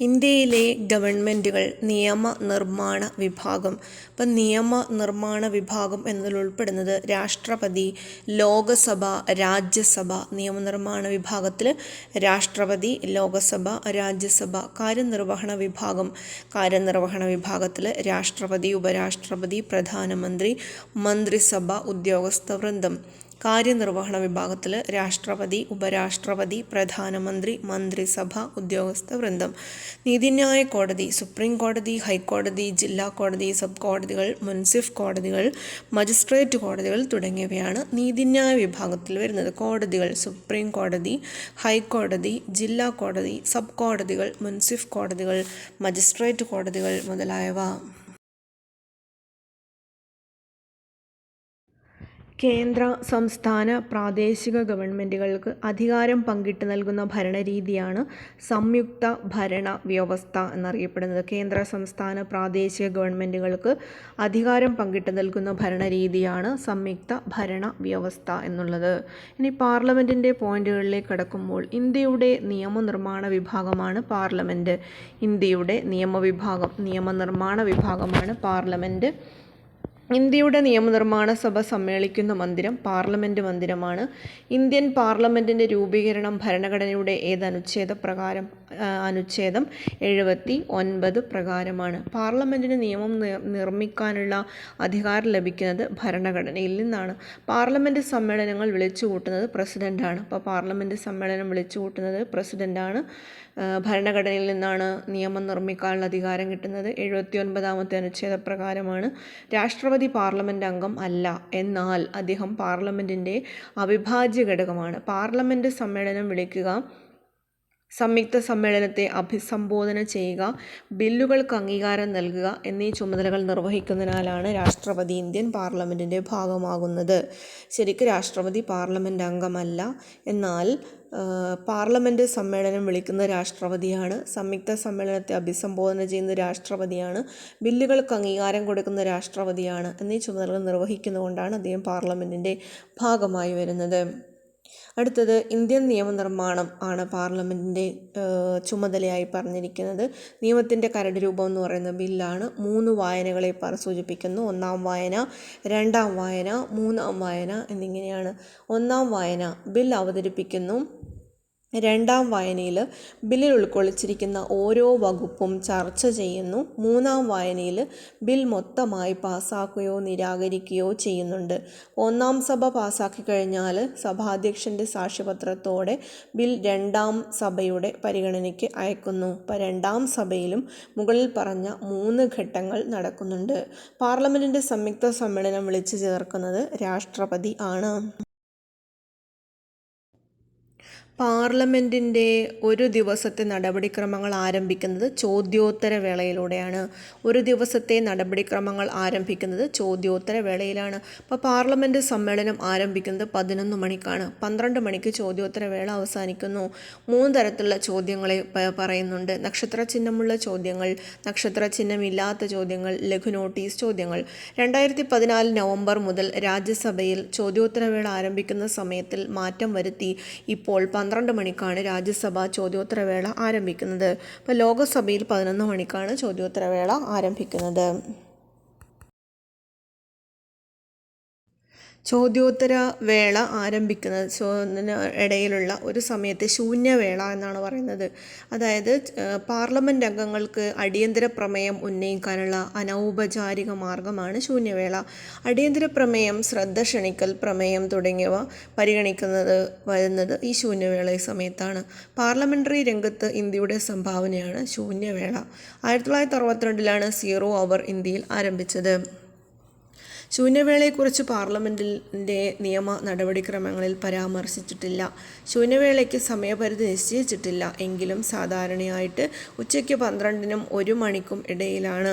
ഇന്ത്യയിലെ ഗവൺമെന്റുകൾ നിയമ നിർമ്മാണ വിഭാഗം. ഇപ്പം നിയമ നിർമ്മാണ വിഭാഗം എന്നതിൽ ഉൾപ്പെടുന്നത് രാഷ്ട്രപതി ലോകസഭ രാജ്യസഭ നിയമനിർമ്മാണ വിഭാഗത്തിൽ രാഷ്ട്രപതി ലോകസഭ രാജ്യസഭ കാര്യനിർവഹണ വിഭാഗം. കാര്യനിർവഹണ വിഭാഗത്തിൽ രാഷ്ട്രപതി ഉപരാഷ്ട്രപതി പ്രധാനമന്ത്രി മന്ത്രിസഭ ഉദ്യോഗസ്ഥ വൃന്ദം. കാര്യനിർവഹണ വിഭാഗത്തിൽ രാഷ്ട്രപതി ഉപരാഷ്ട്രപതി പ്രധാനമന്ത്രി മന്ത്രിസഭ ഉദ്യോഗസ്ഥ വൃന്ദം. നീതിന്യായ കോടതി സുപ്രീം കോടതി ഹൈക്കോടതി ജില്ലാ കോടതി സബ് കോടതികൾ മുൻസിഫ് കോടതികൾ മജിസ്ട്രേറ്റ് കോടതികൾ തുടങ്ങിയവയാണ് നീതിന്യായ വിഭാഗത്തിൽ വരുന്നത്. കോടതികൾ സുപ്രീം കോടതി ഹൈക്കോടതി ജില്ലാ കോടതി സബ് കോടതികൾ മുൻസിഫ് കോടതികൾ മജിസ്ട്രേറ്റ് കോടതികൾ മുതലായവ. കേന്ദ്ര സംസ്ഥാന പ്രാദേശിക ഗവൺമെന്റുകൾക്ക് അധികാരം പങ്കിട്ട് നൽകുന്ന ഭരണരീതിയാണ് സംയുക്ത ഭരണ വ്യവസ്ഥ എന്നറിയപ്പെടുന്നത്. കേന്ദ്ര സംസ്ഥാന പ്രാദേശിക ഗവൺമെന്റുകൾക്ക് അധികാരം പങ്കിട്ട് നൽകുന്ന ഭരണരീതിയാണ് സംയുക്ത ഭരണ വ്യവസ്ഥ എന്നുള്ളത്. ഇനി പാർലമെന്റിന്റെ പോയിന്റുകളിലേക്ക് കടക്കുമ്പോൾ ഇന്ത്യയുടെ നിയമനിർമ്മാണ വിഭാഗമാണ് പാർലമെന്റ് ഇന്ത്യയുടെ നിയമവിഭാഗം നിയമനിർമ്മാണ വിഭാഗമാണ് പാർലമെന്റ് ഇന്ത്യയുടെ നിയമനിർമ്മാണ സഭ സമ്മേളിക്കുന്ന മന്ദിരം പാർലമെന്റ് മന്ദിരമാണ്. ഇന്ത്യൻ പാർലമെന്റിന്റെ രൂപീകരണം ഭരണഘടനയുടെ ഏത് അനുച്ഛേദ പ്രകാരം അനുച്ഛേദം എഴുപത്തി ഒൻപത് പ്രകാരമാണ്. പാർലമെന്റിന് നിയമം നിർമ്മിക്കാനുള്ള അധികാരം ലഭിക്കുന്നത് ഭരണഘടനയിൽ നിന്നാണ്. പാർലമെന്റ് സമ്മേളനങ്ങൾ വിളിച്ചു കൂട്ടുന്നത് പ്രസിഡന്റാണ് അപ്പോൾ പാർലമെന്റ് സമ്മേളനം വിളിച്ചു കൂട്ടുന്നത് പ്രസിഡന്റാണ് ഭരണഘടനയിൽ നിന്നാണ് നിയമം നിർമ്മിക്കാനുള്ള അധികാരം കിട്ടുന്നത്. എഴുപത്തി ഒൻപതാമത്തെ അനുച്ഛേദ പ്രകാരമാണ്. രാഷ്ട്രപതി പാർലമെന്റ് അംഗം അല്ല. എന്നാൽ അദ്ദേഹം പാർലമെന്റിന്റെ അവിഭാജ്യ ഘടകമാണ് പാർലമെന്റ് സമ്മേളനം വിളിക്കുക സംയുക്ത സമ്മേളനത്തെ അഭിസംബോധന ചെയ്യുക ബില്ലുകൾക്ക് അംഗീകാരം നൽകുക എന്നീ ചുമതലകൾ നിർവഹിക്കുന്നതിനാലാണ് രാഷ്ട്രപതി ഇന്ത്യൻ പാർലമെന്റിന്റെ ഭാഗമാകുന്നത്. ശരിക്കും രാഷ്ട്രപതി പാർലമെന്റ് അംഗമല്ല. എന്നാൽ പാർലമെന്റ് സമ്മേളനം വിളിക്കുന്ന രാഷ്ട്രപതിയാണ് സംയുക്ത സമ്മേളനത്തെ അഭിസംബോധന ചെയ്യുന്ന രാഷ്ട്രപതിയാണ് ബില്ലുകൾക്ക് അംഗീകാരം കൊടുക്കുന്ന രാഷ്ട്രപതിയാണ് എന്നീ ചുമതലകൾ നിർവഹിക്കുന്നതുകൊണ്ടാണ് അദ്ദേഹം പാർലമെന്റിന്റെ ഭാഗമായി വരുന്നത്. അടുത്തത് ഇന്ത്യൻ നിയമനിർമ്മാണം ആണ് പാർലമെന്റിന്റെ ചുമതലയായി പറഞ്ഞിരിക്കുന്നത്. നിയമത്തിന്റെ കരട് രൂപം എന്ന് പറയുന്ന ബില്ലാണ് മൂന്ന് വായനകളെ സൂചിപ്പിക്കുന്നു. ഒന്നാം വായന രണ്ടാം വായന മൂന്നാം വായന എന്നിങ്ങനെയാണ്. ഒന്നാം വായന ബിൽ അവതരിപ്പിക്കുന്നു. രണ്ടാം വായനയിൽ ബില്ലിൽ ഉൾക്കൊള്ളിച്ചിരിക്കുന്ന ഓരോ വകുപ്പും ചർച്ച ചെയ്യുന്നു. മൂന്നാം വായനയിൽ ബിൽ മൊത്തമായി പാസ്സാക്കുകയോ നിരാകരിക്കുകയോ ചെയ്യുന്നുണ്ട്. ഒന്നാം സഭ പാസ്സാക്കി കഴിഞ്ഞാൽ സഭാധ്യക്ഷന്റെ സാക്ഷ്യപത്രത്തോടെ ബിൽ രണ്ടാം സഭയുടെ പരിഗണനയ്ക്ക് അയക്കുന്നു. അപ്പോൾ രണ്ടാം സഭയിലും മുകളിൽ പറഞ്ഞ മൂന്ന് ഘട്ടങ്ങൾ നടക്കുന്നുണ്ട്. പാർലമെന്റിന്റെ സംയുക്ത സമ്മേളനം വിളിച്ചു ചേർക്കുന്നത് രാഷ്ട്രപതി ആണ്. പാർലമെന്റിന്റെ ഒരു ദിവസത്തെ നടപടിക്രമങ്ങൾ ആരംഭിക്കുന്നത് ചോദ്യോത്തര വേളയിലൂടെയാണ്. ഒരു ദിവസത്തെ നടപടിക്രമങ്ങൾ ആരംഭിക്കുന്നത് ചോദ്യോത്തര വേളയിലാണ്. അപ്പോൾ പാർലമെന്റ് സമ്മേളനം ആരംഭിക്കുന്നത് പതിനൊന്ന് മണിക്കാണ്. പന്ത്രണ്ട് മണിക്ക് ചോദ്യോത്തര വേള അവസാനിക്കുന്നു. മൂന്ന് തരത്തിലുള്ള ചോദ്യങ്ങളെ പറയുന്നുണ്ട്. നക്ഷത്ര ചിഹ്നമുള്ള ചോദ്യങ്ങൾ നക്ഷത്ര ചിഹ്നമില്ലാത്ത ചോദ്യങ്ങൾ ലഘു നോട്ടീസ് ചോദ്യങ്ങൾ. രണ്ടായിരത്തി പതിനാല് നവംബർ മുതൽ രാജ്യസഭയിൽ ചോദ്യോത്തരവേള ആരംഭിക്കുന്ന സമയത്തിൽ മാറ്റം വരുത്തി. ഇപ്പോൾ പന്ത്രണ്ട് മണിക്കാണ് രാജ്യസഭ ചോദ്യോത്തരവേള ആരംഭിക്കുന്നത്. ഇപ്പോൾ ലോകസഭയിൽ പതിനൊന്ന് മണിക്കാണ് ചോദ്യോത്തരവേള ആരംഭിക്കുന്നത്. ചോദ്യോത്തര വേള ആരംഭിക്കുന്ന ഇടയിലുള്ള ഒരു സമയത്തെ ശൂന്യവേള എന്നാണ് പറയുന്നത്. അതായത് പാർലമെന്റ് അംഗങ്ങൾക്ക് അടിയന്തര പ്രമേയം ഉന്നയിക്കാനുള്ള അനൗപചാരിക മാർഗമാണ് ശൂന്യവേള. അടിയന്തര പ്രമേയം ശ്രദ്ധ ക്ഷണിക്കൽ പ്രമേയം തുടങ്ങിയവ പരിഗണിക്കുന്നത് വരുന്നത് ഈ ശൂന്യവേള സമയത്താണ്. പാർലമെന്ററി രംഗത്ത് ഇന്ത്യയുടെ സംഭാവനയാണ് ശൂന്യവേള. ആയിരത്തി തൊള്ളായിരത്തി അറുപത്തിരണ്ടിലാണ് സീറോ അവർ ഇന്ത്യയിൽ ആരംഭിച്ചത്. ശൂന്യവേളയെക്കുറിച്ച് പാർലമെന്റിന്റെ നിയമ നടപടിക്രമങ്ങളിൽ പരാമർശിച്ചിട്ടില്ല. ശൂന്യവേളയ്ക്ക് സമയപരിധി നിശ്ചയിച്ചിട്ടില്ല എങ്കിലും സാധാരണയായിട്ട് ഉച്ചയ്ക്ക് പന്ത്രണ്ടിനും ഒരു മണിക്കും ഇടയിലാണ്.